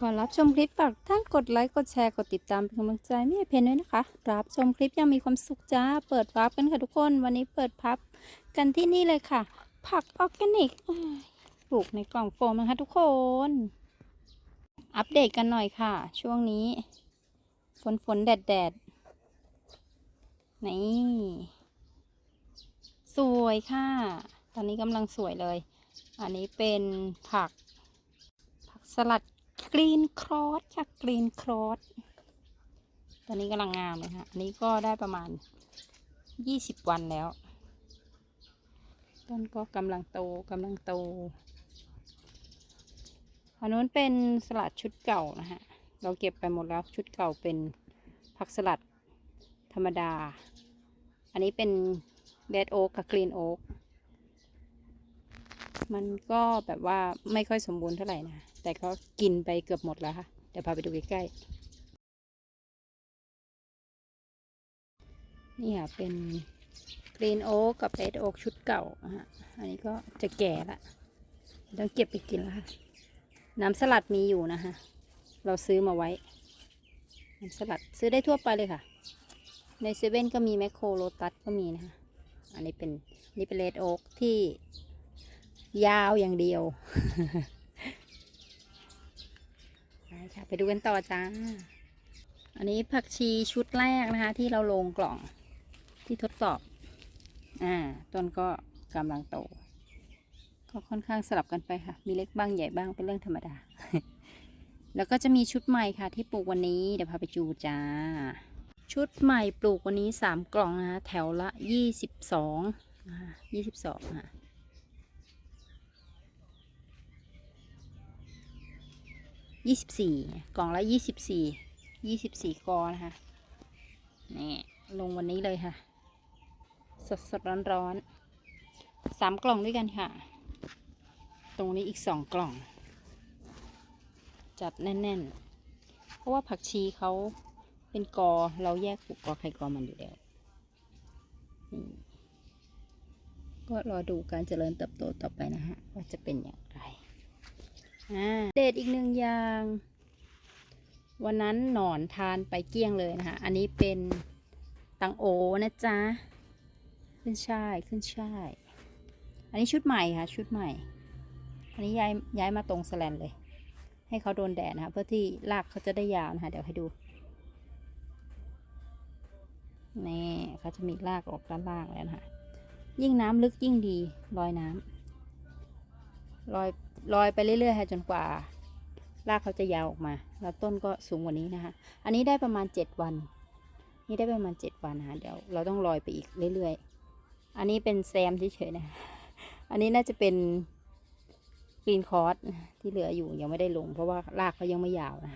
ก่อนรับชมคลิปฝากท่านกดไลค์กดแชร์กดติดตามเป็นกำลังใจไม่ให้เพนด้วยนะคะ รับชมคลิปยังมีความสุขจ้า เปิดพับกันค่ะทุกคน วันนี้เปิดพับกันที่นี่เลยค่ะ ผักออร์แกนิกปลูกในกล่องโฟมนะคะทุกคน อัปเดตกันหน่อยค่ะ ช่วงนี้ ฝนฝนแดดแดดนี่สวยค่ะ ตอนนี้กำลังสวยเลย อันนี้เป็นผัก ผักสลัด กรีนครอสค่ะกรีนครอสตอนนี้กำลังงามเลยค่ะ อันนี้ก็ได้ประมาณยี่สิบวันแล้ว ต้นก็กำลังโตกำลังโตอันนู้นเป็นสลัดชุดเก่านะฮะ เราเก็บไปหมดแล้วชุดเก่าเป็นผักสลัดธรรมดา อันนี้เป็นเดดโอ๊กกับกรีนโอ๊ก มันก็แบบว่าไม่ค่อยสมบูรณ์เท่าไหร่นะ แต่ก็กินไปเกือบหมดแล้วค่ะ เดี๋ยวพาไปดูใกล้ๆ นี่ค่ะเป็นกรีนโอ๊กกับเ d ดโอ๊กชุดเก่าอะฮะ อันนี้ก็จะแก่ละต้องเก็บไปกินแล้วค่ะ น้ำสลัดมีอยู่นะคะ เราซื้อมาไว้ น้ำสลัดซื้อได้ทั่วไปเลยค่ะ ในเซเว่นก็มีแมคโครโลตัสก็มีนะคะ อันนี้เป็นนี่เป็นเลดโอ๊กที่ ยาวอย่างเดียวไปค่ะไปดูกันต่อจ้า อันนี้ผักชีชุดแรกนะคะ ที่เราลงกล่องที่ทดสอบ อ่า ต้นก็กำลังโต ก็ค่อนข้างสลับกันไปค่ะ มีเล็กบ้างใหญ่บ้างเป็นเรื่องธรรมดา แล้วก็จะมีชุดใหม่ค่ะ ที่ปลูกวันนี้เดี๋ยวพาไปจูจ้า ชุดใหม่ปลูกวันนี้สามกล่องนะคะแถวละยี่สิบสองยี่สิบสองค่ะ ยี่สิบสี่กล่องละยี่สิบสี่ยี่สิบสี่กอนะคะนี่ลงวันนี้เลยค่ะ สดสดร้อนร้อนๆสามกล่องด้วยกันค่ะ ตรงนี้อีกสองกล่อง จัดแน่น ๆ เพราะว่าผักชีเขาเป็นกอเราแยกปลูกกอใครกอมันอยู่แล้วก็รอดูการเจริญเติบโตต่อไปนะฮะ ว่าจะเป็นอย่างไร เด็ดอีกหนึ่งอย่าง วันนั้นหนอนทานไปเกี้ยงเลยนะคะ อันนี้เป็นตังโอนะจ๊ะ ขึ้นช่ายขึ้นช่าย อันนี้ชุดใหม่ค่ะ ชุดใหม่ อันนี้ย้ายย้ายมาตรงสแลนเลย ให้เขาโดนแดดนะคะ เพื่อที่รากเขาจะได้ยาวนะคะ เดี๋ยวให้ดู นี่เขาจะมีรากออกด้านล่างแล้วนะคะ ยิ่งน้ำลึกยิ่งดีลอยน้ำลอย ลอยไปเรื่อยๆค่ะจนกว่ารากเขาจะยาวออกมา แล้วต้นก็สูงกว่านี้นะคะ อันนี้ได้ประมาณเจ็ดวัน นี่ได้ประมาณเจ็ดวันนะคะเดี๋ยวเราต้องลอยไปอีกเรื่อยๆ อันนี้เป็นแซมเฉยๆนะ อันนี้น่าจะเป็นกรีนคอร์สที่เหลืออยู่ยังไม่ได้ลง เพราะว่ารากเขายังไม่ยาวนะ